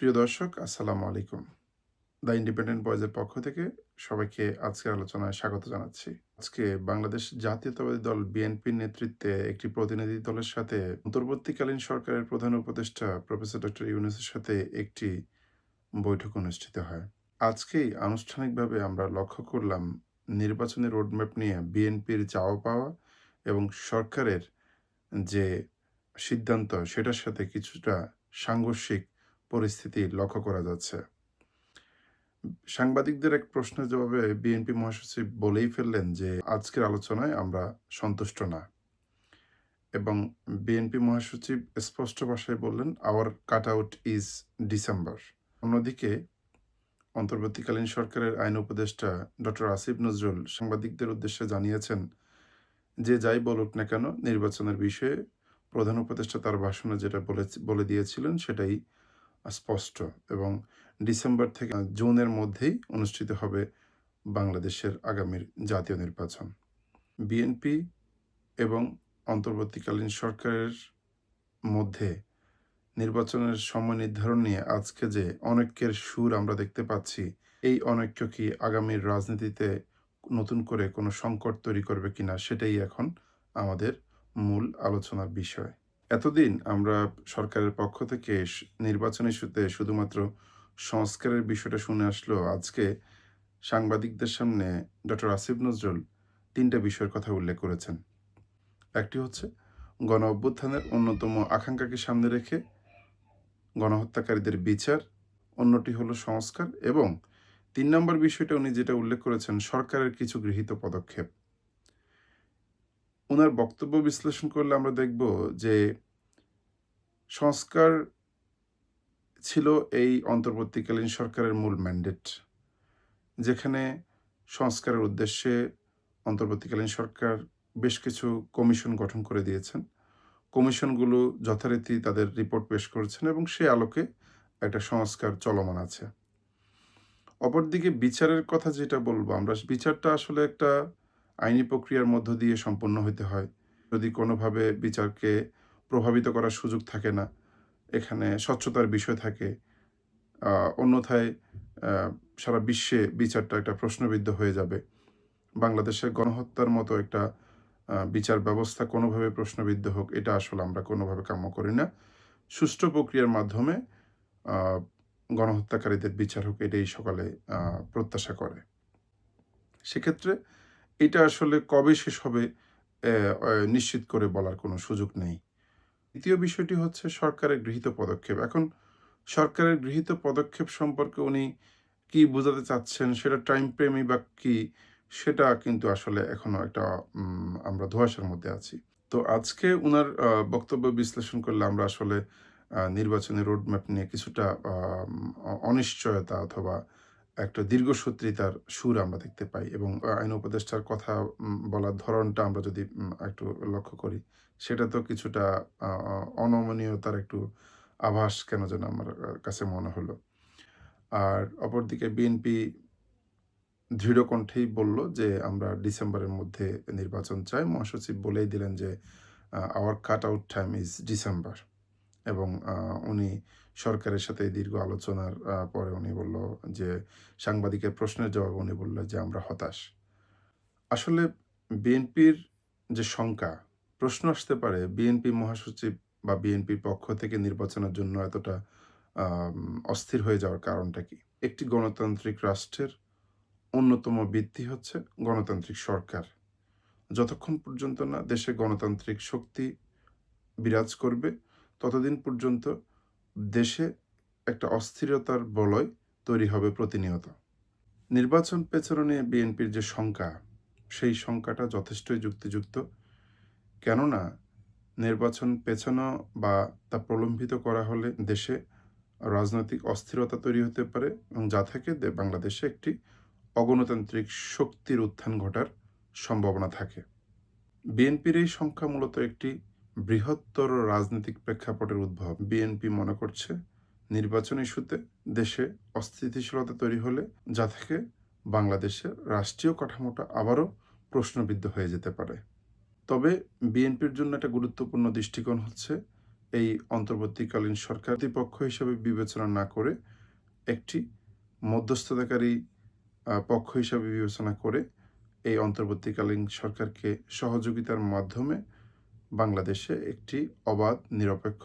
প্রিয় দর্শক, আসসালামু আলাইকুম। দ্য ইন্ডিপেন্ডেন্ট বয়েজের পক্ষ থেকে সবাইকে আজকের আলোচনায় স্বাগত জানাচ্ছি। আজকে বাংলাদেশ জাতীয়তাবাদী দল বিএনপির নেতৃত্বে একটি প্রতিনিধি দলের সাথে অন্তর্বর্তীকালীন সরকারের প্রধান উপদেষ্টা প্রফেসর ডক্টর ইউনুসের সাথে একটি বৈঠক অনুষ্ঠিত হয়। আজকেই আনুষ্ঠানিকভাবে আমরা লক্ষ্য করলাম নির্বাচনী রোডম্যাপ নিয়ে বিএনপির চাওয়া পাওয়া এবং সরকারের যে সিদ্ধান্ত, সেটার সাথে কিছুটা সাংঘর্ষিক পরিস্থিতি লক্ষ্য করা যাচ্ছে। সাংবাদিকদের এক প্রশ্নের জবাবে বিএনপি মহাসচিব বলেই ফেললেন যে, আজকের আলোচনায় আমরা সন্তুষ্ট না। এবং বিএনপি মহাসচিব স্পষ্ট ভাষায় বললেন our cut out is December অন্যদিকে, অন্তর্বর্তীকালীন সরকারের আইন উপদেষ্টা ডক্টর আসিফ নজরুল সাংবাদিকদের উদ্দেশ্যে জানিয়েছেন, যে যাই বলুক না কেন, নির্বাচনের বিষয়ে প্রধান উপদেষ্টা তার ভাষণে যেটা বলে বলে দিয়েছিলেন সেটাই স্পষ্ট এবং ডিসেম্বর থেকে জুনের মধ্যেই অনুষ্ঠিত হবে বাংলাদেশের আগামীর জাতীয় নির্বাচন। বিএনপি এবং অন্তর্বর্তীকালীন সরকারের মধ্যে নির্বাচনের সময় নির্ধারণ নিয়ে আজকে যে অনৈক্যের সুর আমরা দেখতে পাচ্ছি, এই অনৈক্য কি আগামীর রাজনীতিতে নতুন করে কোনো সংকট তৈরি করবে কিনা সেটাই এখন আমাদের মূল আলোচনার বিষয়। এতদিন আমরা সরকারের পক্ষ থেকে নির্বাচন ইস্যুতে শুধুমাত্র সংস্কারের বিষয়টা শুনে আসলো। আজকে সাংবাদিকদের সামনে ডক্টর আসিফ নজরুল তিনটা বিষয়ের কথা উল্লেখ করেছেন। একটি হচ্ছে, গণ অভ্যুত্থানের অন্যতম আকাঙ্ক্ষাকে সামনে রেখে গণহত্যাকারীদের বিচার, অন্যটি হলো সংস্কার এবং তিন নম্বর বিষয়টা উনি যেটা উল্লেখ করেছেন, সরকারের কিছু গৃহীত পদক্ষেপ। ওনার বক্তব্য বিশ্লেষণ করলে আমরা দেখব যে সংস্কার ছিল এই অন্তর্বর্তীকালীন সরকারের মূল ম্যান্ডেট যেখানে সংস্কারের উদ্দেশ্যে অন্তর্বর্তীকালীন সরকার বেশ কিছু কমিশন গঠন করে দিয়েছেন। কমিশনগুলো যথারীতি তাদের রিপোর্ট পেশ করেছেন এবং সে আলোকে একটা সংস্কার চলমান আছে। অপরদিকে বিচারের কথা যেটা বলব, আমরা বিচারটা আসলে একটা আইনি প্রক্রিয়ার মধ্য দিয়ে সম্পন্ন হতে হয়। যদি কোনোভাবে বিচারকে প্রভাবিত করার সুযোগ থাকে না, এখানে স্বচ্ছতার বিষয় থাকে অন্যথায় সারা বিশ্বে বিচারটা একটা প্রশ্নবিদ্ধ হয়ে যাবে। বাংলাদেশের গণহত্যার মতো একটা বিচার ব্যবস্থা কোনোভাবে প্রশ্নবিদ্ধ হোক, এটা আসলে আমরা কোনোভাবে কাম্য করি না। সুষ্ঠু প্রক্রিয়ার মাধ্যমে গণহত্যাকারীদের বিচার হোক, এটাই সকালে প্রত্যাশা করে। সেক্ষেত্রে এটা আসলে কবে শেষ হবে নিশ্চিত করে বলার কোনো সুযোগ নেই। দ্বিতীয় বিষয়টি হচ্ছে সরকারের গৃহীত পদক্ষেপ। এখন সরকারের গৃহীত পদক্ষেপ সম্পর্কে উনি কি বোঝাতে চাচ্ছেন, সেটা টাইম প্রেমই বা কি, সেটা কিন্তু আসলে এখনও একটা আমরা ধোঁয়াশার মধ্যে আছি। তো আজকে উনার বক্তব্য বিশ্লেষণ করলে আমরা আসলে নির্বাচনী রোডম্যাপ নিয়ে কিছুটা অনিশ্চয়তা অথবা একটা দীর্ঘসূত্রিতার সুর আমরা দেখতে পাই এবং আইন উপদেষ্টার কথা বলার ধরনটা আমরা যদি একটু লক্ষ্য করি, সেটা তো কিছুটা অনমনীয়তার একটু আভাস কেন যেন আমার কাছে মনে হলো। আর অপরদিকে বিএনপি দৃঢ় কণ্ঠেই বলল যে, আমরা ডিসেম্বরের মধ্যে নির্বাচন চাই। মহাসচিব বলেই দিলেন যে our cut out time is December এবং উনি সরকারের সাথে দীর্ঘ আলোচনার পরে উনি বলল যে, সাংবাদিকের প্রশ্নের জবাবে উনি বলল যে, আমরা হতাশ। আসলে বিএনপির যে শঙ্কা, প্রশ্ন আসতে পারে, বিএনপি মহাসচিব বা বিএনপির পক্ষ থেকে নির্বাচনের জন্য এতটা অস্থির হয়ে যাওয়ার কারণটা কি? একটি গণতান্ত্রিক রাষ্ট্রের অন্যতম ভিত্তি হচ্ছে গণতান্ত্রিক সরকার। যতক্ষণ পর্যন্ত না দেশে গণতান্ত্রিক শক্তি বিরাজ করবে ততদিন পর্যন্ত দেশে একটা অস্থিরতার বলয় তৈরি হবে প্রতিনিয়ত। নির্বাচন পেছনে বিএনপির যে শঙ্কা, সেই শঙ্কাটা যথেষ্টই যুক্তিযুক্ত। কেননা, নির্বাচন পেছানো বা তা প্রলম্বিত করা হলে দেশে রাজনৈতিক অস্থিরতা তৈরি হতে পারে এবং যা থেকে বাংলাদেশে একটি অগণতান্ত্রিক শক্তির উত্থান ঘটার সম্ভাবনা থাকে। বিএনপির এই সংখ্যা মূলত একটি বৃহত্তর রাজনৈতিক প্রেক্ষাপটের উদ্ভব। বিএনপি মনে করছে, নির্বাচন ইস্যুতে দেশে অস্থিতিশীলতা তৈরি হলে যা থেকে বাংলাদেশের রাষ্ট্রীয় কাঠামোটা আবারও প্রশ্নবিদ্ধ হয়ে যেতে পারে। তবে বিএনপির জন্য একটা গুরুত্বপূর্ণ দৃষ্টিকোণ হচ্ছে, এই অন্তর্বর্তীকালীন সরকার কর্তৃপক্ষ হিসেবে বিবেচনা না করে একটি মধ্যস্থতাকারী পক্ষ হিসাবে বিবেচনা করে এই অন্তর্বর্তীকালীন সরকারকে সহযোগিতার মাধ্যমে বাংলাদেশে একটি অবাধ, নিরপেক্ষ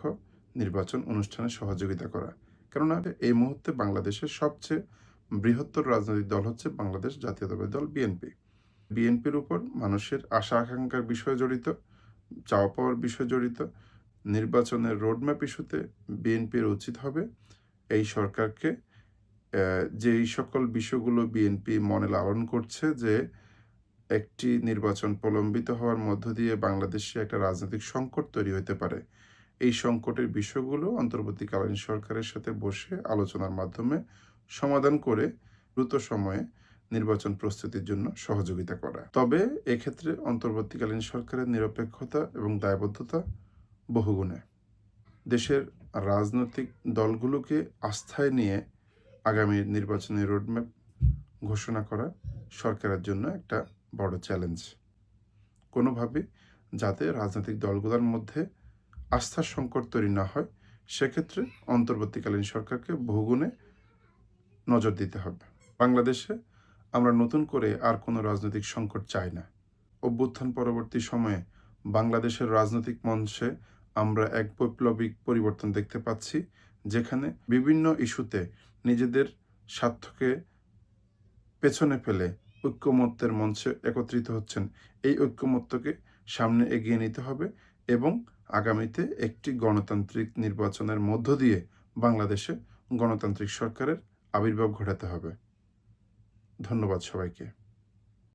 নির্বাচন অনুষ্ঠানে সহযোগিতা করা। কেননা এই মুহূর্তে বাংলাদেশের সবচেয়ে বৃহত্তর রাজনৈতিক দল হচ্ছে বাংলাদেশ জাতীয়তাবাদী দল বিএনপি বিএনপির উপর মানুষের আশা আকাঙ্ক্ষার বিষয় জড়িত, চাওয়া পাওয়ার বিষয় জড়িত, নির্বাচনের রোডম্যাপ ইস্যুতে বিএনপির উচিত হবে। এই সরকারকে যে এই সকল বিষয়গুলো বিএনপি মনে লালন করছে যে একটি নির্বাচন প্রলম্বিত হওয়ার মধ্য দিয়ে বাংলাদেশে একটা রাজনৈতিক সংকট তৈরি হতে পারে। এই সংকটের বিষয়গুলো অন্তর্বর্তীকালীন সরকারের সাথে বসে আলোচনার মাধ্যমে সমাধান করে দ্রুত সময়ে নির্বাচন প্রস্তুতির জন্য সহযোগিতা করা। তবে এক্ষেত্রে অন্তর্বর্তীকালীন সরকারের নিরপেক্ষতা এবং দায়বদ্ধতা বহুগুণে। দেশের রাজনৈতিক দলগুলোকে আস্থায় নিয়ে আগামী নির্বাচনী রোডম্যাপ ঘোষণা করা সরকারের জন্য একটা বড় চ্যালেঞ্জ কোনোভাবে যাতে রাজনৈতিক দলগুলোর মধ্যে আস্থার সংকট তৈরি না হয়, সেক্ষেত্রে অন্তর্বর্তীকালীন সরকারকে বহুগুণে নজর দিতে হবে। বাংলাদেশে আমরা নতুন করে আর কোনো রাজনৈতিক সংকট চাই না। অভ্যুত্থান পরবর্তী সময়ে বাংলাদেশের রাজনৈতিক মঞ্চে আমরা এক বৈপ্লবিক পরিবর্তন দেখতে পাচ্ছি, যেখানে বিভিন্ন ইস্যুতে নিজেদের স্বার্থকে পেছনে ফেলে ঐক্যমত্যের মঞ্চে একত্রিত হচ্ছেন। এই ঐক্যমত্যকে সামনে এগিয়ে নিতে হবে এবং আগামীতে একটি গণতান্ত্রিক নির্বাচনের মধ্য দিয়ে বাংলাদেশে গণতান্ত্রিক সরকারের আবির্ভাব ঘটাতে হবে। ধন্যবাদ সবাইকে।